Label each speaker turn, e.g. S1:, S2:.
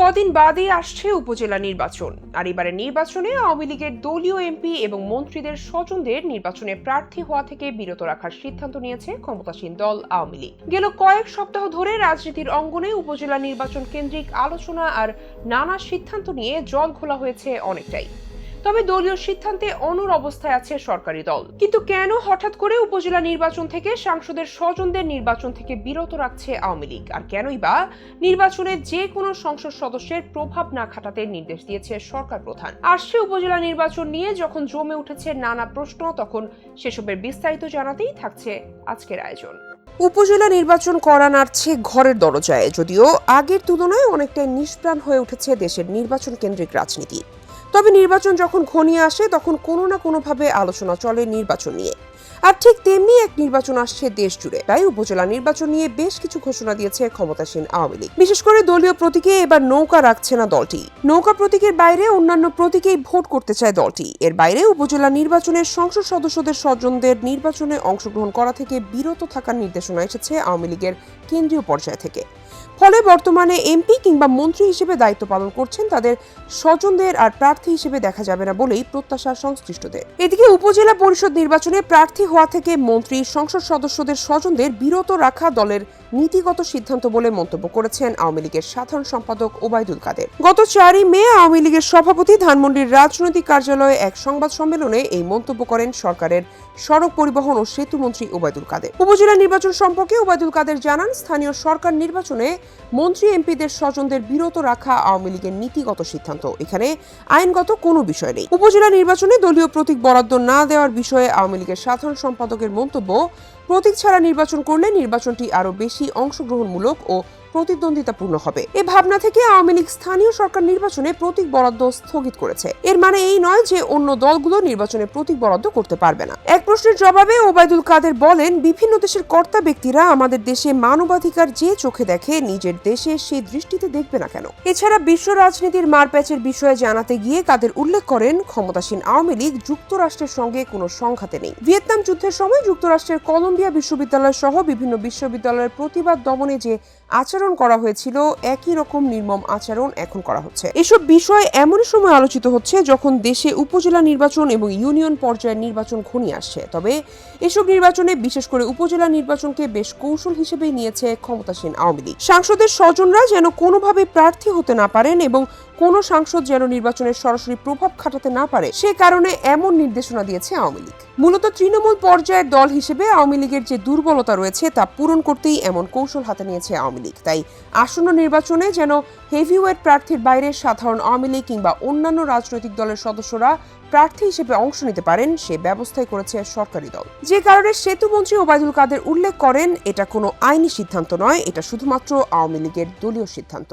S1: কদিন বাদে আসছে উপজেলা নির্বাচন। আর এবারের নির্বাচনে আওয়ামী লীগের দলীয় এমপি এবং মন্ত্রীদের স্বজনদের নির্বাচনে প্রার্থী হওয়া থেকে বিরত রাখার সিদ্ধান্ত নিয়েছে ক্ষমতাসীন দল আওয়ামী লীগ। গেল কয়েক সপ্তাহ ধরে রাজনীতির অঙ্গনে উপজেলা নির্বাচন কেন্দ্রিক আলোচনা আর নানা সিদ্ধান্ত নিয়ে জল খোলা হয়েছে অনেকটাই। তবে দলীয় সিদ্ধান্তে অনুর অবস্থায় আছে সরকারি দল। কিন্তু কেন হঠাৎ করে উপজেলা নির্বাচন থেকে সাংসদের স্বজনদের নির্বাচন থেকে বিরত রাখছে আওয়ামী লীগ? আর কেনই বা নির্বাচনে যে কোনো সংসদ সদস্যের প্রভাব না খাটাতে নির্দেশ দিয়েছে সরকার প্রধান। আসছে উপজেলা নির্বাচন নিয়ে যখন জমে উঠেছে নানা প্রশ্ন, তখন সেসবের বিস্তারিত জানাতেই থাকছে আজকের আয়োজন। উপজেলা নির্বাচন করা নাড়ছে ঘরের দরজায়, যদিও আগের তুলনায় অনেকটাই নিষ্প্রাণ হয়ে উঠেছে দেশের নির্বাচন কেন্দ্রিক রাজনীতি। তবে নির্বাচন যখন ঘনিয়ে আসে, তখন কোনো না কোনোভাবে আলোচনা চলে নির্বাচন নিয়ে। আর ঠিক তেমনি এক নির্বাচন আসছে দেশ জুড়ে। তাই উপজেলা নির্বাচন নিয়ে বেশ কিছু ঘোষণা দিয়েছে ক্ষমতাসীন আওয়ামী লীগ। বিশেষ করে দলীয় প্রতীকে এবার নৌকা রাখছে না দলটি। নৌকা প্রতীকের বাইরে অন্যান্য প্রতীকেই ভোট করতে চায় দলটি। এর বাইরে উপজেলা নির্বাচনের সংসদ সদস্যদের স্বজনদের নির্বাচনে অংশগ্রহণ করা থেকে বিরত থাকার নির্দেশনা এসেছে আওয়ামী লীগের কেন্দ্রীয় পর্যায় থেকে। ফলে বর্তমানে এমপি কিংবা মন্ত্রী হিসেবে দায়িত্ব পালন করছেন তাদের স্বজনদের আর প্রার্থী হিসেবে দেখা যাবে না বলেই প্রত্যাশা সংশ্লিষ্টদের। এদিকে উপজেলা পরিষদ নির্বাচনে প্রার্থী হওয়া থেকে মন্ত্রী সংসদ সদস্যদের স্বজনদের বিরত রাখা দলের নীতিগত সিদ্ধান্ত বলে মন্তব্য করেছেন আওয়ামী লীগের সাধারণ সম্পাদক ওবায়দুল কাদের। গত চারই মে আওয়ামী লীগের সভাপতি ধানমন্ডির রাজনৈতিক কার্যালয়ে এক সংবাদ সম্মেলনে এই মন্তব্য করেন সরকারের সড়ক পরিবহন ও সেতু মন্ত্রী ওবায়দুল কাদের। উপজেলা নির্বাচন সম্পর্কে ওবায়দুল কাদের জানান, স্থানীয় সরকার নির্বাচনে মন্ত্রী, এমপিদের স্বজনদের বিরত রাখা আওয়ামী লীগের নীতিগত সিদ্ধান্ত। এখানে আইনগত কোনো বিষয় নেই। উপজেলা নির্বাচনে দলীয় প্রতীক বরাদ্দ না দেওয়ার বিষয়ে আওয়ামী লীগের সাধারণ সম্পাদকের মন্তব্য প্রতীক ছাড়া নির্বাচন করলে নির্বাচনটি আরও বেশি অংশগ্রহণমূলক ও প্রতিদ্বন্দ্বিতাপূর্ণ হবে। এ ভাবনা থেকে আওয়ামী লীগ স্থানীয় সরকার নির্বাচনে প্রতীক বরাদ্দ স্থগিত করেছে। এর মানে এই নয় যে অন্য দলগুলো নির্বাচনে প্রতীক বরাদ্দ করতে পারবে না। এক প্রশ্নের জবাবে ওবায়দুল কাদের বলেন, বিভিন্ন দেশের কর্তা ব্যক্তিরা আমাদের দেশে মানবাধিকার যে চোখে দেখে, নিজের দেশে সেই দৃষ্টিতে দেখবে না কেন? এছাড়া বিশ্ব রাজনীতির মারপ্যাচের বিষয়ে জানাতে গিয়ে কাদের উল্লেখ করেন, ক্ষমতাসীন আওয়ামী লীগ যুক্তরাষ্ট্রের সঙ্গে কোনো সংঘাতে নেই। ভিয়েতনাম যুদ্ধের সময় যুক্তরাষ্ট্রের কলম্বিয়া বিশ্ববিদ্যালয় সহ বিভিন্ন বিশ্ববিদ্যালয়ের প্রতিবাদ দমনে যে আচরণ করা হয়েছিল একই রকম নির্মম আচরণ এখন করা হচ্ছে। এসব বিষয় এমনই সময় আলোচিত হচ্ছে যখন দেশে উপজেলা নির্বাচন এবং ইউনিয়ন পর্যায়ের নির্বাচন ঘনিয়ে আসছে। তবে এসব নির্বাচনে বিশেষ করে উপজেলা নির্বাচনকে বেশ কৌশল হিসেবেই নিয়েছে ক্ষমতাসীন আওয়ামী লীগ। সাংসদের স্বজনরা যেন কোনোভাবে প্রার্থী হতে না পারেন এবং কোনো সাংসদ যেন নির্বাচনের সরাসরি প্রভাব খাটাতে না পারে, সে কারণে এমন নির্দেশনা দিয়েছে আওয়ামী লীগ। মূলত তৃণমূল পর্যায়ের দল হিসেবে আওয়ামী লীগের যে দুর্বলতা রয়েছে তা পূরণ করতেই এমন কৌশল হাতে নিয়েছে আওয়ামী লীগ। তাই আসন্ন নির্বাচনে যেন হেভিওয়েট প্রার্থীর বাইরে সাধারণ আওয়ামী লীগ কিংবা অন্যান্য রাজনৈতিক দলের সদস্যরা প্রার্থী হিসেবে অংশ নিতে পারেন, সে ব্যবস্থায় করেছে সরকারি দল। যে কারণে সেতু মন্ত্রী ওবায়দুল কাদের উল্লেখ করেন, এটা কোনো আইনি সিদ্ধান্ত নয়, এটা শুধুমাত্র আওয়ামী লীগের দলীয় সিদ্ধান্ত।